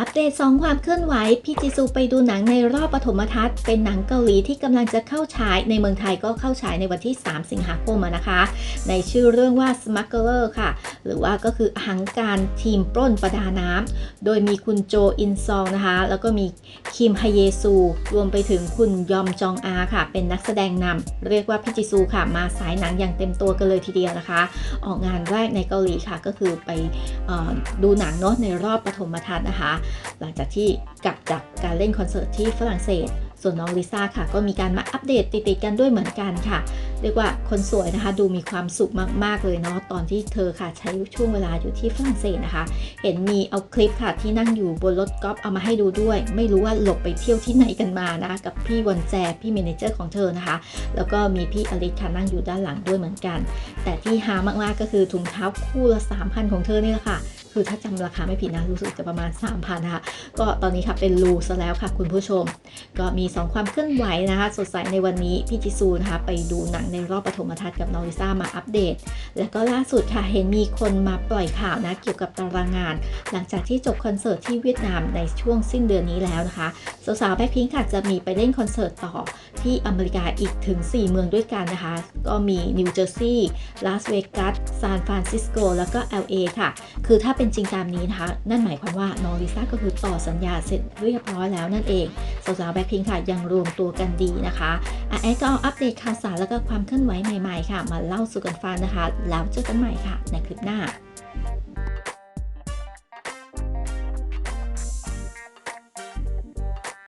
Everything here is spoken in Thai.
อัปเดต 2 ความเคลื่อนไหว พี่จิซูไปดูหนังในรอบปฐมทัศน์ เป็นหนังเกาหลีที่กำลังจะเข้าฉายในเมืองไทยก็เข้าฉายในวันที่ 3 สิงหาคมนะคะ ในชื่อเรื่องว่า Smuggler ค่ะ หรือว่าก็คือหังการทีมปล้นประดาน้ำโดยมีคุณโจอินซองนะคะ แล้วก็มีคิมฮเยซู รวมไปถึงคุณยอมจองอาค่ะ เป็นนักแสดงนำเรียกว่าพี่จิซูค่ะ มาสายหนังอย่างเต็มตัวกันเลยทีเดียวนะคะ ออกงานแรกในเกาหลีค่ะ ก็คือไปออดูหนังเนาะในรอบปฐมทัศน์นะคะ หลังจากที่กลับจากการเล่นคอนเสิร์ตที่ฝรั่งเศส ส่วนน้องลิซ่าค่ะ ก็มีการมาอัปเดตติดๆกันด้วยเหมือนกันค่ะ เรียกว่าคนสวยนะคะ ดูมีความสุขมากๆเลยเนาะตอนที่เธอค่ะใช้ช่วงเวลาอยู่ที่ฝรั่งเศสนะคะ เห็นมีเอาคลิปค่ะที่นั่งอยู่บนรถกอล์ฟเอามาให้ดูด้วย ไม่รู้ว่าหลบไปเที่ยวที่ไหนกันมานะกับพี่วันแจพี่เมนเจอร์ของเธอนะคะ แล้วก็มีพี่อลิสค่ะนั่งอยู่ด้านหลังด้วยเหมือนกัน แต่ที่ฮามากๆก็คือถุงเท้าคู่ละ3,000ของเธอนี่แหละค่ะ คือถ้าจำราคาไม่ผิดนะ รู้สึกจะประมาณ 3,000นะคะก็ตอนนี้ค่ะเป็นรูซะแล้วค่ะคุณผู้ชม ก็มี 2 ความเคลื่อนไหวนะคะ สดใสในวันนี้พี่จิซูนะคะไปดูหนังในรอบปฐมทัศน์กับน้องลิซ่ามาอัปเดต แล้วก็ล่าสุดค่ะเห็นมีคนมาปล่อยข่าวนะเกี่ยวกับตารางงาน หลังจากที่จบคอนเสิร์ตที่เวียดนามในช่วงสิ้นเดือนนี้แล้วนะคะสาวๆแบ็คพิงค์ค่ะจะมีไปเล่นคอนเสิร์ตต่อที่อเมริกาอีกถึง 4 เมืองด้วยกันนะคะ ก็มีนิวเจอร์ซีย์ลาสเวกัสซานฟรานซิสโกแล้วก็ LA ค่ะ คือถ้าเป็นจริงตามนี้นะคะ นั่นหมายความว่าน้องลิซ่าก็คือต่อสัญญาเสร็จเรียบร้อยแล้วนั่นเองสาวๆแบ็คพิงค์ค่ะ ยังรวมตัวกันดีนะคะอะแอดก็เอาอัปเดตข่าวสารแล้วก็ความเคลื่อนไหวใหม่ๆค่ะ มาเล่าสู่กันฟังนะคะ แล้วเจอกันใหม่ค่ะ ในคลิปหน้า